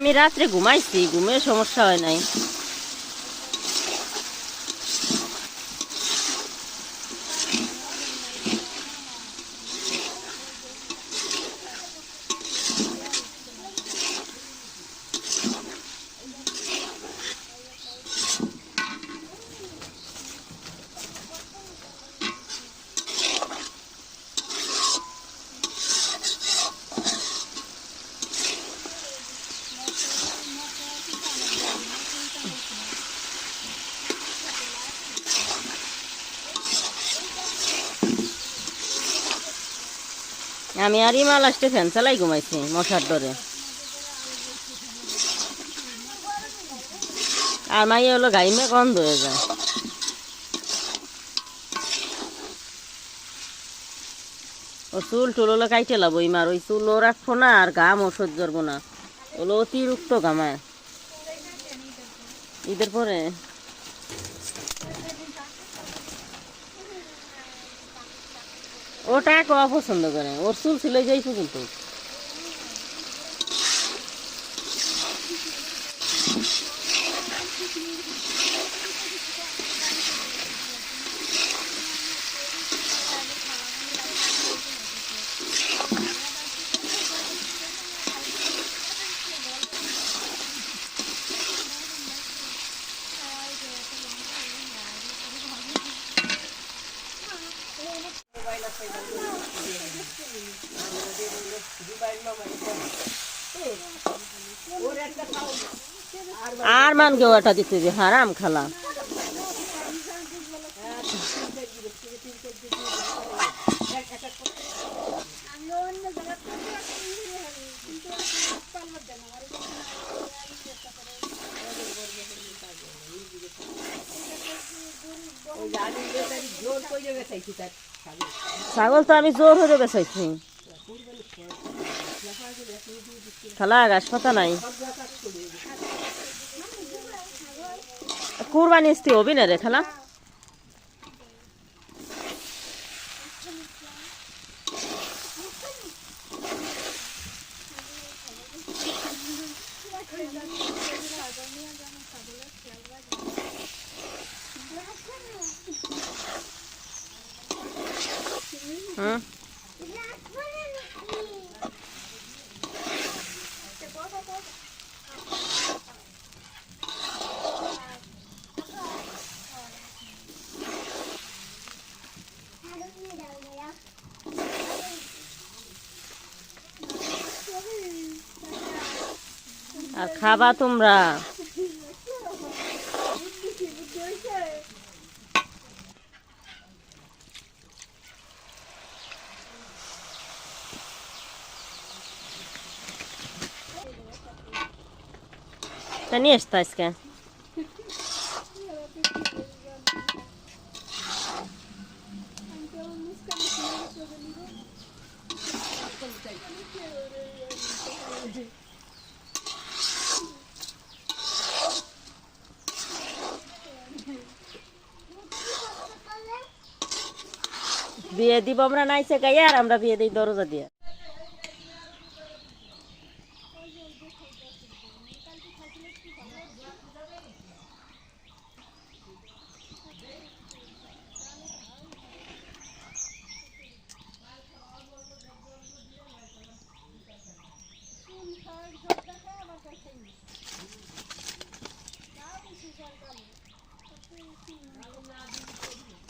আমি রাত্রে ঘুমাইছি ঘুমের সমস্যা হয় নাই। আমি আর ইমাল আসতে ফ্যান চালাই ঘুমাইছি, মশার ডরে। আর মাই হলো গাইমে গন্ধ হয়ে যায়। ও চুল টুল হলো কাইটে লাবো ইমার, ওই চুলও রাখব না আর ঘামও সহ্য করব না। ওগুলো অতিরিক্ত ঘামায়। ঈদের পরে ওটা অপছন্দ করে। ওর চুল ছিল যাই পর্যন্ত। আর মান কেউ এটা দিতে দিবি হারাম খালা। ছাগল তো আমি জোর হয়ে বেসাইছি খালা গাছ পাতা নাই। কুরবানি ইস্তি হবি না রে খালা। হুম। আর খাবা তোমরা। নিয়ে আসতো আজকে বিয়ে দিব আমরা নাইছে গাইয়া আর আমরা বিয়ে দিই দরজা দিয়ে হ্যাঁ আমরা সে আচার খেয়ে পড়ে গেছে সবজি ভালো লাগছে আমরা সে নেই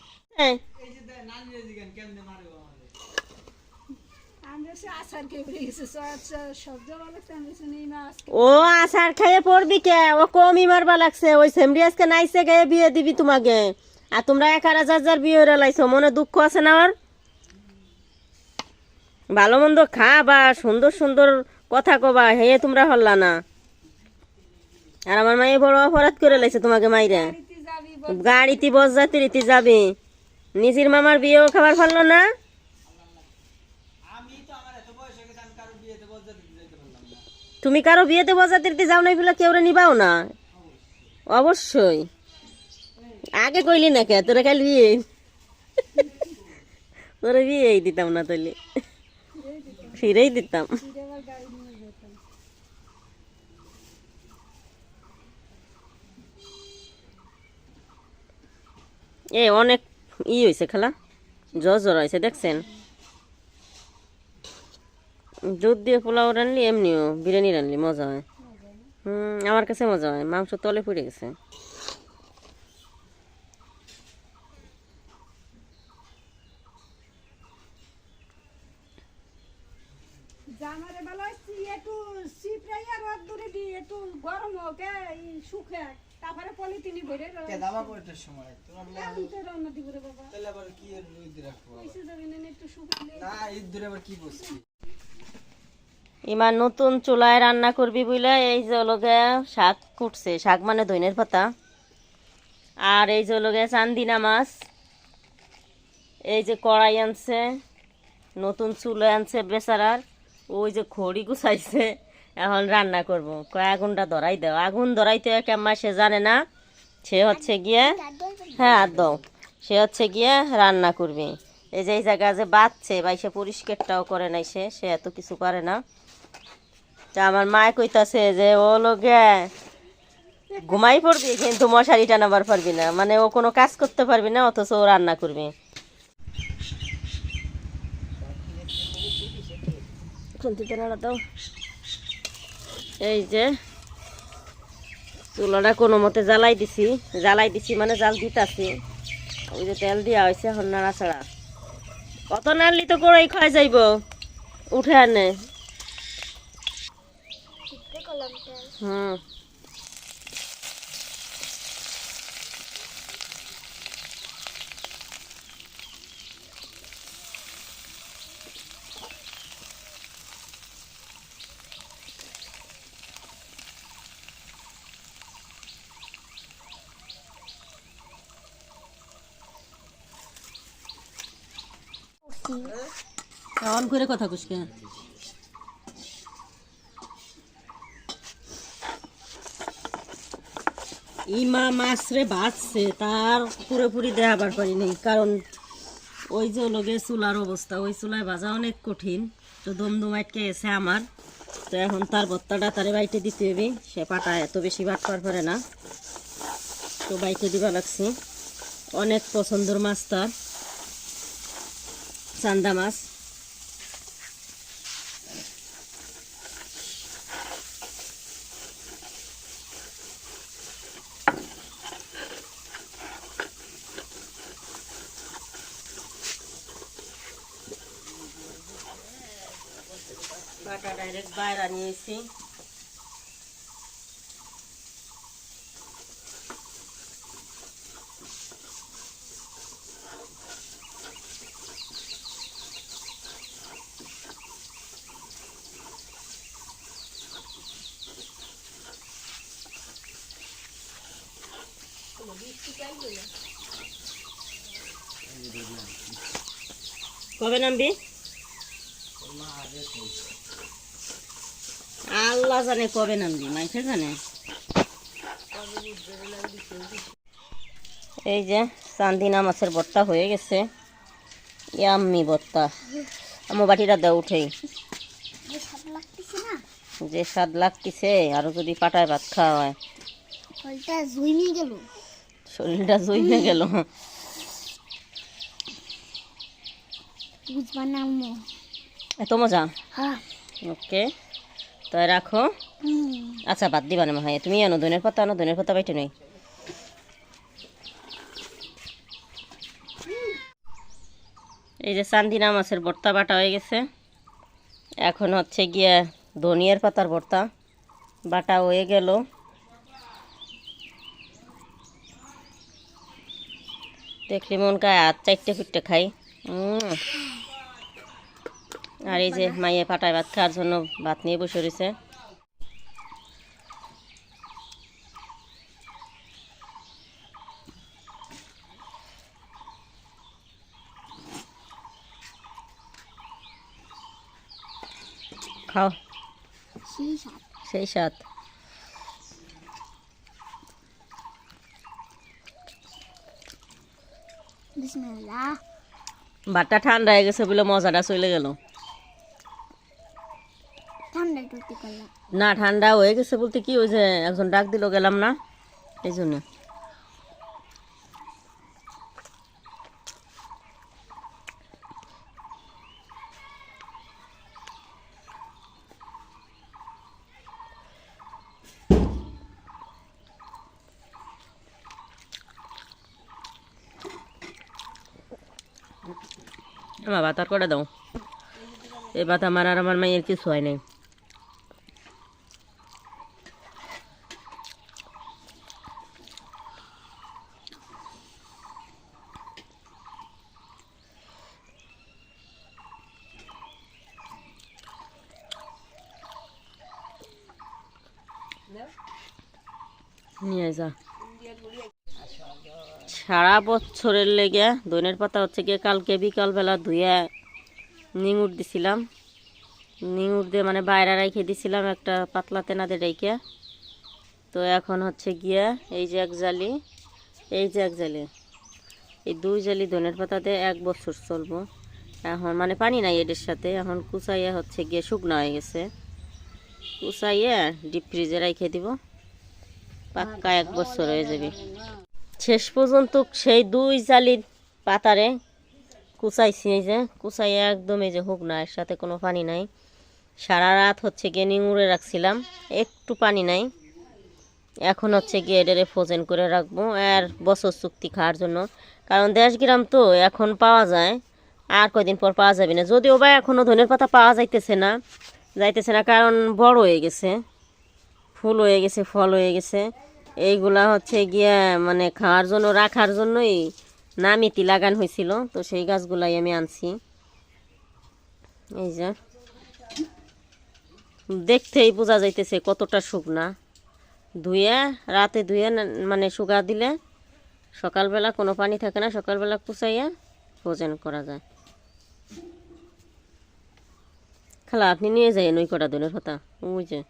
মাছ ও আসার খাইয়ে পড়বি কে? ও কমই মারবা লাগছে। ওই সেমরি আজকে নাইছে গায়ে বিয়ে দিবি তোমাকে। আর তোমরা এক হাজার হাজার বিয়ে হয়ে লাইছো মনে দুঃখ আছে না ওর? ভালো মন্দ খা বা সুন্দর সুন্দর কথা কবা হে তোমরা হল্লা না। আর আমার মায়ে বড় অপরাধ করে লাইছে তোমাকে মাইরা। গাড়িতে বস যাত্রীতে যাবে। নিজের মামার বিয়েও খাবার পারল না? তুমি কারও বিয়েতে বজাতিতে যাও নাই বলে কেউ নিবাও না? অবশ্যই। আগে কইলি না কে? তোরা খালি বিয়ে। তোরা বিয়েই দিতাম না তাহলে ফিরেই দিতাম। এ অনেক ই হয়েছে খালা। জ্বর জ্বর হয়েছে দেখছেন? দুধ দিয়ে পোলাও রানলি, এমনিও বিরিয়ানি রানলি, মজা হয়। হুম, আমার কাছে মজা হয়। মাংস তলে পড়ে গেছে জামারে বেলা একটু সিপড়াই আর রোদ দূরে দিয়ে একটু গরম হোক এই শুকে তারপরে পলিথিনি ভরে কে দাবা কয়টার সময়? তোমার তো রওনা দিব রে বাবা। তাহলে আবার কি এর ঈদ রাখব পয়সা যাবে না একটু শুকালে না ঈদ ধরে আবার কি বসছি? ইমান নতুন চুলায় রান্না করবি বুঝলে এই যে লোকে শাক কুটছে। শাক মানে দইনের পাতা। আর এই যে লোকে চান্দিনা মাছ। এই যে কড়াই আনছে। নতুন চুলো আনছে বেচারার। ওই যে খড়ি গুছাইছে। এখন রান্না করব। কয় আগুনটা ধরাই দাও। আগুন ধরাইতে কেমন সে জানে না। সে হচ্ছে গিয়ে হ্যাঁ আর সে হচ্ছে গিয়ে রান্না করবে। এই যে, এই জায়গা যে বাচ্চে বা সে পরিষ্কারটাও করে নাই সে সে এত কিছু করে না। তা আমার মায় কইতাছে যে, ও লোকে ঘুমাই পড়বি, কিন্তু মশারি টানাবার পারবি না। মানে ও কোনো কাজ করতে পারবি না, অথচ ও রান্না করবে। এই যে চুলাটা কোনো মতে জ্বালাই দিছি। জ্বালাই দিছি মানে জাল দিতাছি। ওই যে তেল দিয়া হয়েছে এখন নাড়াছাড়া কত নাড়লি তো করেই খাওয়া যাইব? উঠে আনে। হুম। অন করে কথা কুসকে ইমা মাছ রে ভাজছে তার পুরোপুরি দেখাবার পারিনি কারণ ওই যে লগে চুলার অবস্থা, ওই চুলায় ভাজা অনেক কঠিন, তো দমদম আটকে গেছে আমার। তো এখন তার বত্তাটা তারে বাইটে দিতে হবে, সে পাটা এত বেশি বাটপার পারে না, তো বাইটে দিবা লাগছে। অনেক পছন্দর মাছ তার। চান্দা মাছ। বাটা ডাইরেক্ট বাইরে নিয়েছি কবে নামবি? আল্লাহ জানে কবে নামবি মাইসে জানে। এই যে চান্দিনা মাছের ভর্তা হয়ে গেছে। ইয়াম্মি ভর্তা আমার বাটিটা দেও উঠেই। যে স্বাদ লাগতেছে আরও যদি পাটায় ভাত খাওয়া হয় ফলটা জুইমে গেল। শরীরটা গেল। নাম এত মজা? হ্যাঁ। ওকে তাই রাখো। আচ্ছা বাদ দিবা না ভাই তুমি আনো ধনের পাতা আনো ধনের পাতা বাইটে নেই। এই যে চান্দিনা মাছের ভর্তা বাটা হয়ে গেছে। এখন হচ্ছে গিয়ে ধনিয়ার পাতার ভর্তা বাটা হয়ে গেল। দেখলি মন কায় আর চারটে ফিরটে খাই। উম। আর এই যে মাইয়ে পাটায় ভাত খাওয়ার জন্য ভাত নিয়ে বসে রয়েছে। খাও। সেই সাত বাটটা ঠান্ডা হয়ে গেছে বলে মজাটা চলে গেল। না, ঠান্ডা হয়ে গেছে বলতে কি, ওই যে একজন ডাক দিল, গেলাম না, এই জন্য। আমার ভাত আর করে দাও। এই ভাত আমার আর আমার মায়ের কিছু হয় নাই। নিয়ে যা। সারা বছরের লেগে দইনের পাতা হচ্ছে গিয়ে কালকে বিকালবেলা ধুয়ে নিঙুর দিছিলাম। নিঙুর দিয়ে মানে বাইরে রেখে দিছিলাম একটা পাতলা তেনাতে রেখে। তো এখন হচ্ছে গিয়ে এই যে এক জালি, এই যে এক জালি, এই দুই জালি ধনের পাতাতে এক বছর চলবো। এখন মানে পানি নাই এদের সাথে, এখন কুচাইয়া হচ্ছে গিয়ে শুকনো হয়ে গেছে। কুচাইয়া ডিপ ফ্রিজে রেখে দিব। পাক্কা এক বছর হয়ে যাবে। শেষ পর্যন্ত সেই দুই জালির পাতারে কুচাইছি এই যে, কুচাইয়া একদম এই যে হোক না এর সাথে কোনো পানি নাই। সারা রাত হচ্ছে গিয়ে নিঙুড়ে রাখছিলাম, একটু পানি নাই। এখন হচ্ছে গিয়ে এটারে ফ্রোজেন করে রাখব আর বছর চুক্তি খাওয়ার জন্য। কারণ দেশ গ্রাম তো এখন পাওয়া যায়, আর কয়দিন পর পাওয়া যাবে না। যদিও বা এখনও ধনের পাতা পাওয়া যাইতেছে না যাইতেছে না, কারণ বড় হয়ে গেছে, ফুল হয়ে গেছে, ফল হয়ে গেছে। এইগুলা হচ্ছে গিয়া মানে খাওয়ার জন্য, রাখার জন্যই নামিতি লাগান হয়েছিল তো সেই গাছগুলাই আমি আনছি। এই যে। দেখতেই বোঝা যাইতেছে কতটা শুকনা। ধুয়ে রাতে ধুয়ে মানে শুকা দিলে সকালবেলা কোনো পানি থাকে না, সকালবেলা কুচাইয়া ভোজন করা যায়। খালা, আপনি নিয়ে যাই ওই কটা দিনের কথা ওই যে।